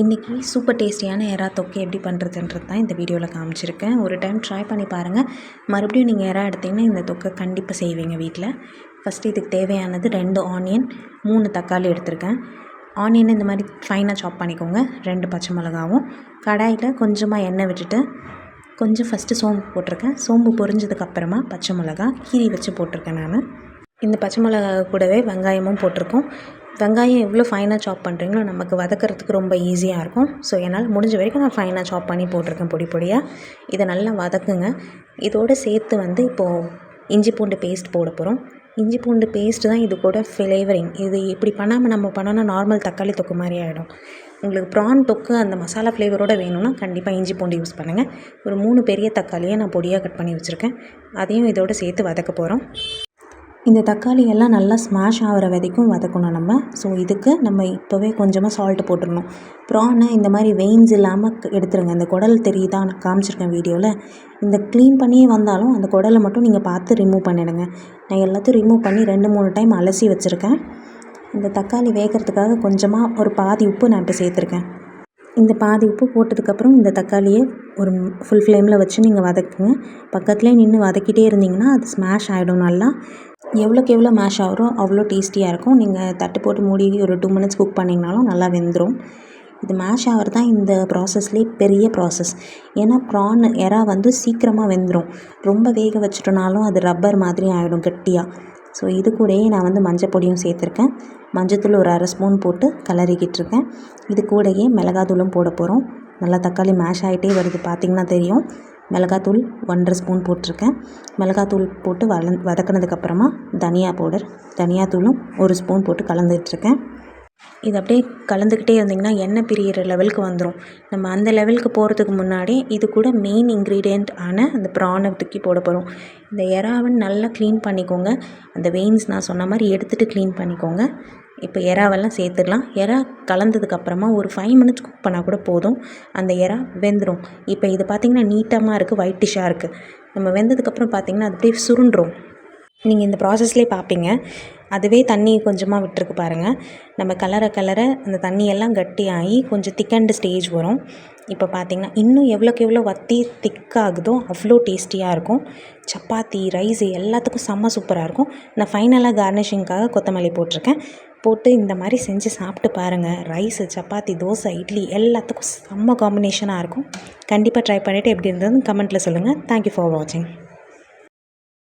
இன்றைக்கி சூப்பர் டேஸ்டியான எறா தொக்கு எப்படி பண்ணுறதுன்றது தான் இந்த வீடியோவில் காமிச்சிருக்கேன். ஒரு டைம் ட்ரை பண்ணி பாருங்கள் மறுபடியும் நீங்கள் எறா எடுத்திங்கன்னா இந்த தொக்கை கண்டிப்பாக செய்வீங்க வீட்டில் ஃபஸ்ட்டு இதுக்கு தேவையானது ரெண்டு ஆனியன் மூணு தக்காளி எடுத்திருக்கேன். ஆனியன் இந்த மாதிரி ஃபைனாக சாப் பண்ணிக்கோங்க. ரெண்டு பச்சை மிளகாவும். கடாயில் கொஞ்சமாக எண்ணெய் விட்டுட்டு கொஞ்சம் ஃபஸ்ட்டு சோம்பு போட்டிருக்கேன். சோம்பு பொரிஞ்சதுக்கப்புறமா பச்சை மிளகா கீரி வச்சு போட்டிருக்கேன் நான். இந்த பச்சை மிளகா கூடவே வெங்காயமும் போட்டிருக்கோம். வெங்காயம் எவ்வளோ ஃபைனாக சாப் பண்ணுறீங்களோ நமக்கு வதக்கிறதுக்கு ரொம்ப ஈஸியாக இருக்கும். ஸோ என்னால் முடிஞ்ச வரைக்கும் நான் ஃபைனாக சாப் பண்ணி போட்டிருக்கேன் பொடி பொடியாக இதை நல்லா வதக்குங்க. இதோடு சேர்த்து வந்து இப்போது இஞ்சி பூண்டு பேஸ்ட் போட போகிறோம் இஞ்சி பூண்டு பேஸ்ட்டு தான் இது கூட ஃப்ளேவரிங் இது இப்படி பண்ணாமல் நம்ம பண்ணோன்னா நார்மல் தக்காளி தொக்கு மாதிரி ஆகிடும் உங்களுக்கு ப்ரான் தொக்கு அந்த மசாலா ஃப்ளேவரோடு வேணும்னா கண்டிப்பாக இஞ்சி பூண்டு யூஸ் பண்ணுங்கள் ஒரு மூணு பெரிய தக்காளியை நான் பொடியாக கட் பண்ணி வச்சுருக்கேன். அதையும் இதோடு சேர்த்து வதக்க போகிறோம் இந்த தக்காளி எல்லாம் நல்லா ஸ்மாஷ் ஆகிற வரைக்கும் வதக்கணும் நம்ம. ஸோ இதுக்கு நம்ம இப்போவே கொஞ்சமாக சால்ட்டு போட்டுடணும் ப்ரானை இந்த மாதிரி வெயின்ஸ் இல்லாமல் எடுத்துருங்க. இந்த குடல் தெரியுதா? நான் காமிச்சிருக்கேன் வீடியோவில் இந்த க்ளீன் பண்ணியே வந்தாலும் அந்த குடலை மட்டும் நீங்கள் பார்த்து ரிமூவ் பண்ணிவிடுங்க நான் எல்லாத்தையும் ரிமூவ் பண்ணி ரெண்டு மூணு டைம் அலசி வச்சுருக்கேன். இந்த தக்காளி வேகிறதுக்காக கொஞ்சமாக ஒரு பாதி உப்பு நான் இப்போ சேர்த்துருக்கேன். இந்த பாதி உப்பு போட்டதுக்கப்புறம் இந்த தக்காளியை ஒரு ஃபுல் ஃப்ளேமில் வச்சு நீங்கள் வதக்குங்க. பக்கத்துலேயே நின்று வதக்கிட்டே இருந்தீங்கன்னா அது ஸ்மாஷ் ஆகிடும் நல்லா. எவ்வளோக்கு எவ்வளோ மேஷ் ஆகிறோ அவ்வளோ டேஸ்டியாக இருக்கும். நீங்கள் தட்டு போட்டு மூடி ஒரு டூ மினிட்ஸ் குக் பண்ணிங்கனாலும் நல்லா வெந்துடும் இது மேஷ் ஆகிறது தான் இந்த ப்ராசஸ்லேயே பெரிய ப்ராசஸ். ஏன்னா ப்ரான் எறா வந்து சீக்கிரமாக வெந்துடும் ரொம்ப வேக வச்சுட்டோனாலும் அது ரப்பர் மாதிரி ஆகிடும் கட்டியாக ஸோ இது கூடயே நான் வந்து மஞ்சள் பொடியும் சேர்த்துருக்கேன். மஞ்சத்தூள் ஒரு அரை ஸ்பூன் போட்டு கலரிக்கிட்டு இருக்கேன். இது கூடயே மிளகாத்தூளும் போட போகிறோம். நல்லா தக்காளி மேஷ் ஆகிட்டே வருது. பார்த்திங்கன்னா தெரியும். மிளகாத்தூள் ஒன்றரை ஸ்பூன் போட்டிருக்கேன். மிளகாத்தூள் போட்டு வள வதக்கினதுக்கப்புறமா தனியா பவுடர் தனியாத்தூளும் ஒரு ஸ்பூன் போட்டு கலந்துட்டுருக்கேன் இது அப்படியே கலந்துக்கிட்டே இருந்திங்கன்னா எண்ணெய் பிரிகிற லெவலுக்கு வந்துடும் நம்ம அந்த லெவலுக்கு போகிறதுக்கு முன்னாடி இது கூட மெயின் இன்க்ரீடியண்ட் ஆன அந்த ப்ரானை தூக்கி போட போகிறோம் இந்த எறாவை நல்லா க்ளீன் பண்ணிக்கோங்க. அந்த வெயின்ஸ் நான் சொன்ன மாதிரி எடுத்துகிட்டு க்ளீன் பண்ணிக்கோங்க. இப்போ எறாவெல்லாம் சேர்த்துடலாம் எறா கலந்ததுக்கப்புறமா ஒரு ஃபைவ் மினிட்ஸ் குக் பண்ணால் கூட போதும். அந்த எறா வெந்துடும் இப்போ இது பார்த்திங்கன்னா நீட்டமாக இருக்குது ஒயிட் டிஷ்ஷாக இருக்குது நம்ம வெந்ததுக்கப்புறம் பார்த்திங்கன்னா அது அப்படியே சுருண்டுரும். நீங்கள் இந்த ப்ராசஸ்லேயே பார்ப்பீங்க அதுவே தண்ணி கொஞ்சமாக விட்டுருக்கு பாருங்கள் நம்ம கலர கலர அந்த தண்ணியெல்லாம் கட்டியாகி கொஞ்சம் திக்கண்டு ஸ்டேஜ் வரும். இப்போ பார்த்திங்கன்னா இன்னும் எவ்வளோக்கு எவ்வளோ வத்தி திக்காகுதோ அவ்வளோ டேஸ்டியாக இருக்கும். சப்பாத்தி ரைஸ் எல்லாத்துக்கும் செம்ம சூப்பராக இருக்கும். நான் ஃபைனலாக கார்னிஷிங்க்காக கொத்தமல்லி போட்டிருக்கேன். போட்டு இந்த மாதிரி செஞ்சு சாப்பிட்டு பாருங்கள் ரைஸு சப்பாத்தி தோசை இட்லி எல்லாத்துக்கும் செம்ம காம்பினேஷனாக இருக்கும். கண்டிப்பாக ட்ரை பண்ணிவிட்டு எப்படி இருந்ததுன்னு கமெண்ட்டில் சொல்லுங்கள் தேங்க்யூ ஃபார் வாட்சிங்